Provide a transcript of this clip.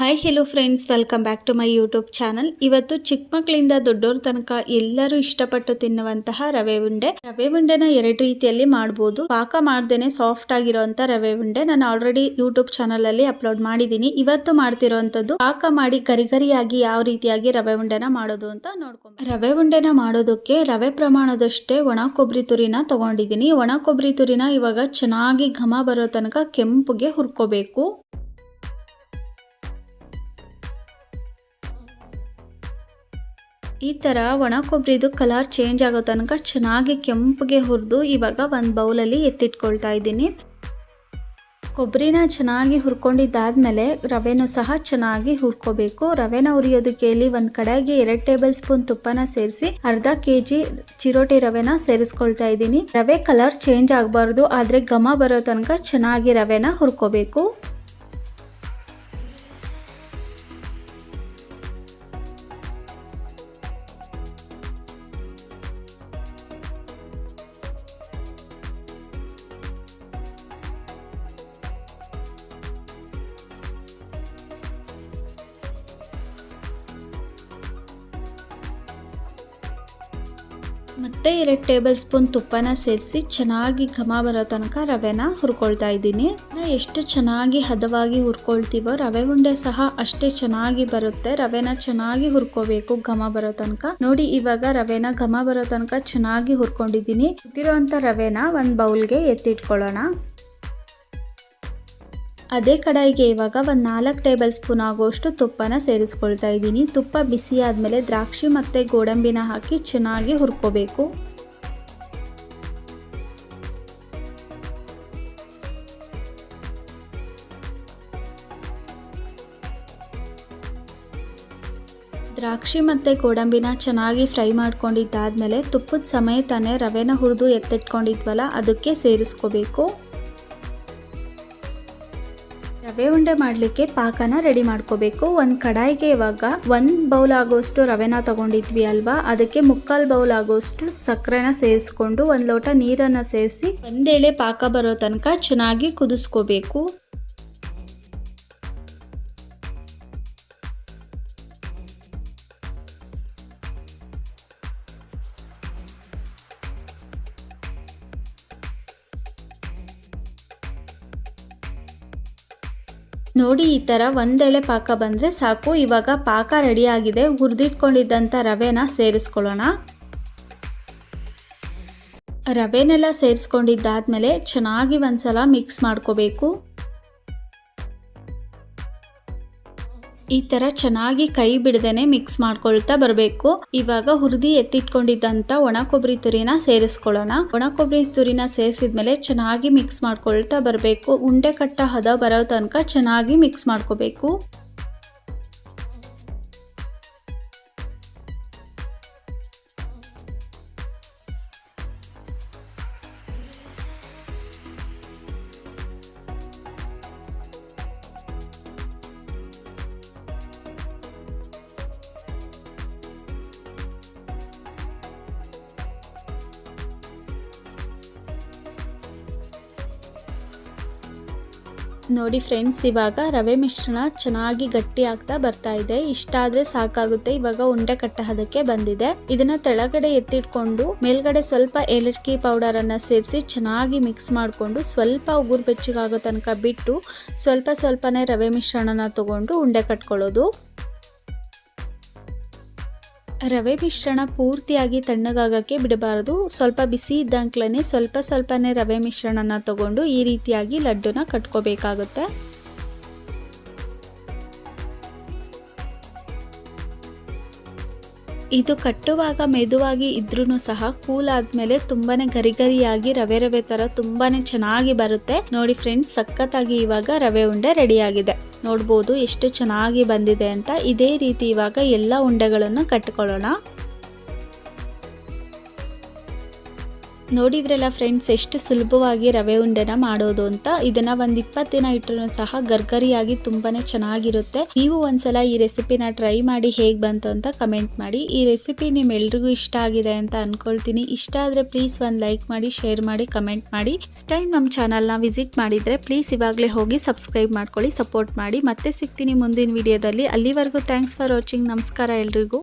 Hi hello friends welcome back to my YouTube channel ಇವತ್ತು ಚಿಕ್ಕ ಮಕ್ಕಳಿಂದ ದೊಡ್ಡೋರ ತನಕ ಎಲ್ಲರೂ ಇಷ್ಟಪಟ್ಟು ತಿನ್ನುವಂತಹ ರವೆ ಉಂಡೆ. ರವೆ ಉಂಡೆನ ಎರಡು ರೀತಿಯಲ್ಲಿ ಮಾಡ್ಬೋದು. ಪಾಕ ಮಾಡ್ದೇನೆ ಸಾಫ್ಟ್ ಆಗಿರೋಂಥ ರವೆ ಉಂಡೆ ನಾನು ಆಲ್ರೆಡಿ ಯೂಟ್ಯೂಬ್ ಚಾನಲ್ ಅಲ್ಲಿ ಅಪ್ಲೋಡ್ ಮಾಡಿದ್ದೀನಿ. ಇವತ್ತು ಮಾಡ್ತಿರೋಂಥದ್ದು ಪಾಕ ಮಾಡಿ ಗರಿಗರಿಯಾಗಿ ಯಾವ ರೀತಿಯಾಗಿ ರವೆ ಉಂಡೆನ ಮಾಡೋದು ಅಂತ ನೋಡ್ಕೊಂಡು ರವೆ ಉಂಡೆನ ಮಾಡೋದಕ್ಕೆ ರವೆ ಪ್ರಮಾಣದಷ್ಟೇ ಒಣ ಕೊಬ್ಬರಿ ತುರಿನ ತಗೊಂಡಿದ್ದೀನಿ. ಒಣ ಕೊಬ್ಬರಿ ತುರಿನ ಇವಾಗ ಚೆನ್ನಾಗಿ ಘಮ ಬರೋ ತನಕ ಕೆಂಪುಗೆ ಹುರ್ಕೋಬೇಕು. ಈ ಥರ ಒಣ ಕೊಬ್ಬರಿದು ಕಲರ್ ಚೇಂಜ್ ಆಗೋ ತನಕ ಚೆನ್ನಾಗಿ ಕೆಂಪಗೆ ಹುರಿದು ಇವಾಗ ಒಂದು ಬೌಲಲ್ಲಿ ಎತ್ತಿಟ್ಕೊಳ್ತಾ ಇದ್ದೀನಿ. ಕೊಬ್ಬರಿನ ಚೆನ್ನಾಗಿ ಹುರ್ಕೊಂಡಿದ್ದಾದಮೇಲೆ ರವೆನೂ ಸಹ ಚೆನ್ನಾಗಿ ಹುರ್ಕೋಬೇಕು. ರವೆನ ಹುರಿಯೋದಕ್ಕೆ ಇಲ್ಲಿ ಒಂದು ಕಡೆಗೆ ಎರಡು ಟೇಬಲ್ ಸ್ಪೂನ್ ತುಪ್ಪನ ಸೇರಿಸಿ ಅರ್ಧ ಕೆ ಜಿ ಚಿರೋಟಿ ರವೆನ ಸೇರಿಸ್ಕೊಳ್ತಾ ಇದ್ದೀನಿ. ರವೆ ಕಲರ್ ಚೇಂಜ್ ಆಗಬಾರ್ದು, ಆದರೆ ಘಮ ಬರೋ ತನಕ ಚೆನ್ನಾಗಿ ರವೆನ ಹುರ್ಕೋಬೇಕು. ಮತ್ತೆ ಎರಡು ಟೇಬಲ್ ಸ್ಪೂನ್ ತುಪ್ಪನ ಸೇರಿಸಿ ಚೆನ್ನಾಗಿ ಘಮ ಬರೋ ತನಕ ರವೆನ ಹುರ್ಕೊಳ್ತಾ ಇದ್ದೀನಿ. ಎಷ್ಟು ಚೆನ್ನಾಗಿ ಹದವಾಗಿ ಹುರ್ಕೊಳ್ತೀವೋ ರವೆ ಉಂಡೆ ಸಹ ಅಷ್ಟೇ ಚೆನ್ನಾಗಿ ಬರುತ್ತೆ. ರವೆನ ಚೆನ್ನಾಗಿ ಹುರ್ಕೋಬೇಕು ಘಮ ಬರೋ ತನಕ. ನೋಡಿ, ಇವಾಗ ರವೆನ ಘಮ ಬರೋ ತನಕ ಚೆನ್ನಾಗಿ ಹುರ್ಕೊಂಡಿದ್ದೀನಿ. ಹುತ್ತಿರೋಂಥ ರವೆನ ಒಂದು ಬೌಲ್ಗೆ ಎತ್ತಿಟ್ಕೊಳ್ಳೋಣ. ಅದೇ ಕಡಾಯಿಗೆ ಇವಾಗ ಒಂದು ನಾಲ್ಕು ಟೇಬಲ್ ಸ್ಪೂನ್ ಆಗುವಷ್ಟು ತುಪ್ಪನ ಸೇರಿಸ್ಕೊಳ್ತಾ ಇದ್ದೀನಿ. ತುಪ್ಪ ಬಿಸಿ ಆದಮೇಲೆ ದ್ರಾಕ್ಷಿ ಮತ್ತು ಗೋಡಂಬಿನ ಹಾಕಿ ಚೆನ್ನಾಗಿ ಹುರ್ಕೋಬೇಕು. ದ್ರಾಕ್ಷಿ ಮತ್ತು ಗೋಡಂಬಿನ ಚೆನ್ನಾಗಿ ಫ್ರೈ ಮಾಡ್ಕೊಂಡಿದ್ದಾದಮೇಲೆ ತುಪ್ಪದ ಸಮೇತನೇ ರವೆನ ಹುರಿದು ಎತ್ತಿಟ್ಕೊಂಡಿದ್ವಲ್ಲ, ಅದಕ್ಕೆ ಸೇರಿಸ್ಕೋಬೇಕು. ರವೆ ಉಂಡೆ ಮಾಡಲಿಕ್ಕೆ ಪಾಕನ ರೆಡಿ ಮಾಡ್ಕೋಬೇಕು. ಒಂದು ಕಡಾಯಿಗೆ ಇವಾಗ ಒಂದು ಬೌಲ್ ಆಗೋಷ್ಟು ರವೆನ ತಗೊಂಡಿದ್ವಿ ಅಲ್ವಾ? ಅದಕ್ಕೆ ಮುಕ್ಕಾಲು ಬೌಲ್ ಆಗೋಷ್ಟು ಸಕ್ಕರೆನ ಸೇರಿಸ್ಕೊಂಡು ಒಂದು ಲೋಟ ನೀರನ್ನು ಸೇರಿಸಿ ಒಂದೇಳೆ ಪಾಕ ಬರೋ ತನಕ ಚೆನ್ನಾಗಿ ಕುದಿಸ್ಕೋಬೇಕು. ನೋಡಿ, ಈ ಥರ ಒಂದೆಳೆ ಪಾಕ ಬಂದರೆ ಸಾಕು. ಇವಾಗ ಪಾಕ ರೆಡಿಯಾಗಿದೆ ಹುರಿದಿಟ್ಕೊಂಡಿದ್ದಂಥ ರವೆನ ಸೇರಿಸ್ಕೊಳ್ಳೋಣ. ರವೆನೆಲ್ಲ ಸೇರಿಸ್ಕೊಂಡಿದ್ದಾದ್ಮೇಲೆ ಚೆನ್ನಾಗಿ ಒಂದ್ಸಲ ಮಿಕ್ಸ್ ಮಾಡ್ಕೋಬೇಕು. ಈ ತರ ಚೆನ್ನಾಗಿ ಕೈ ಬಿಡದೇನೆ ಮಿಕ್ಸ್ ಮಾಡ್ಕೊಳ್ತಾ ಬರಬೇಕು. ಇವಾಗ ಹುರಿದಿ ಎತ್ತಿಟ್ಕೊಂಡಿದ್ದಂತ ಒಣ ಕೊಬ್ಬರಿ ತುರಿನ ಸೇರಿಸ್ಕೊಳ್ಳೋಣ. ಒಣ ಕೊಬ್ಬರಿ ತುರಿನ ಸೇರಿಸಿದ್ಮೇಲೆ ಚೆನ್ನಾಗಿ ಮಿಕ್ಸ್ ಮಾಡ್ಕೊಳ್ತಾ ಬರಬೇಕು. ಉಂಡೆ ಕಟ್ಟ ಹದ ಬರೋ ತನಕ ಚೆನ್ನಾಗಿ ಮಿಕ್ಸ್ ಮಾಡ್ಕೋಬೇಕು. ನೋಡಿ ಫ್ರೆಂಡ್ಸ್ ಇವಾಗ ರವೆ ಮಿಶ್ರಣ ಚೆನ್ನಾಗಿ ಗಟ್ಟಿ ಆಗ್ತಾ ಬರ್ತಾ ಇದೆ. ಇಷ್ಟ ಆದ್ರೆ ಸಾಕಾಗುತ್ತೆ. ಇವಾಗ ಉಂಡೆ ಕಟ್ಟಹದಕ್ಕೆ ಬಂದಿದೆ. ಇದನ್ನ ತೆಳಗಡೆ ಎತ್ತಿಟ್ಕೊಂಡು ಮೇಲ್ಗಡೆ ಸ್ವಲ್ಪ ಏಲಕ್ಕಿ ಪೌಡರ್ ಅನ್ನ ಸೇರಿಸಿ ಚೆನ್ನಾಗಿ ಮಿಕ್ಸ್ ಮಾಡಿಕೊಂಡು ಸ್ವಲ್ಪ ಉಗುರು ಬೆಚ್ಚಗಾಗೋ ತನಕ ಬಿಟ್ಟು ಸ್ವಲ್ಪ ಸ್ವಲ್ಪನೇ ರವೆ ಮಿಶ್ರಣನ ತಗೊಂಡು ಉಂಡೆ ಕಟ್ಕೊಳ್ಳೋದು. ರವೆ ಮಿಶ್ರಣ ಪೂರ್ತಿಯಾಗಿ ತಣ್ಣಗಾಗಕ್ಕೆ ಬಿಡಬಾರದು. ಸ್ವಲ್ಪ ಬಿಸಿ ಇದ್ದಂಕ್ಲೇ ಸ್ವಲ್ಪ ಸ್ವಲ್ಪನೇ ರವೆ ಮಿಶ್ರಣನ ತಗೊಂಡು ಈ ರೀತಿಯಾಗಿ ಲಡ್ಡುನ ಕಟ್ಕೋಬೇಕಾಗುತ್ತೆ. ಇದು ಕಟ್ಟುವಾಗ ಮೆದುವಾಗಿ ಇದ್ರೂ ಸಹ ಕೂಲ್ ಆದ್ಮೇಲೆ ತುಂಬಾನೇ ಗರಿ ಗರಿಯಾಗಿ ರವೆ ರವೆ ತರ ತುಂಬಾನೇ ಚೆನ್ನಾಗಿ ಬರುತ್ತೆ. ನೋಡಿ ಫ್ರೆಂಡ್ಸ್ ಸಖತ್ತಾಗಿ ಇವಾಗ ರವೆ ಉಂಡೆ ರೆಡಿ ಆಗಿದೆ ನೋಡ್ಬೋದು ಎಷ್ಟು ಚೆನ್ನಾಗಿ ಬಂದಿದೆ ಅಂತ. ಇದೇ ರೀತಿ ಇವಾಗ ಎಲ್ಲ ಉಂಡೆಗಳನ್ನು ಕಟ್ಕೊಳ್ಳೋಣ. ನೋಡಿದ್ರಲ್ಲ ಫ್ರೆಂಡ್ಸ್ ಎಷ್ಟು ಸುಲಭವಾಗಿ ರವೆ ಉಂಡೆನ ಮಾಡೋದು ಅಂತ? ಇದನ್ನ ಒಂದ್ ಇಪ್ಪತ್ತು ದಿನ ಇಟ್ಟರು ಸಹ ಗರ್ಗರಿಯಾಗಿ ತುಂಬಾನೇ ಚೆನ್ನಾಗಿರುತ್ತೆ. ನೀವು ಒಂದ್ಸಲ ಈ ರೆಸಿಪಿನ ಟ್ರೈ ಮಾಡಿ ಹೇಗ್ ಬಂತು ಅಂತ ಕಮೆಂಟ್ ಮಾಡಿ. ಈ ರೆಸಿಪಿ ನಿಮ್ಮೆಲ್ರಿಗೂ ಇಷ್ಟ ಆಗಿದೆ ಅಂತ ಅನ್ಕೊಳ್ತೀನಿ. ಇಷ್ಟ ಆದ್ರೆ ಪ್ಲೀಸ್ ಒಂದ್ ಲೈಕ್ ಮಾಡಿ ಶೇರ್ ಮಾಡಿ ಕಮೆಂಟ್ ಮಾಡಿ. ಟೈಮ್ ನಮ್ಮ ನ ವಿಸಿಟ್ ಮಾಡಿದ್ರೆ ಪ್ಲೀಸ್ ಇವಾಗಲೇ ಹೋಗಿ ಸಬ್ಸ್ಕ್ರೈಬ್ ಮಾಡ್ಕೊಳ್ಳಿ ಸಪೋರ್ಟ್ ಮಾಡಿ. ಮತ್ತೆ ಸಿಗ್ತೀನಿ ಮುಂದಿನ ವಿಡಿಯೋದಲ್ಲಿ ಅಲ್ಲಿವರೆಗೂ ಥ್ಯಾಂಕ್ಸ್ ಫಾರ್ ವಾಚಿಂಗ್ ನಮಸ್ಕಾರ ಎಲ್ರಿಗೂ.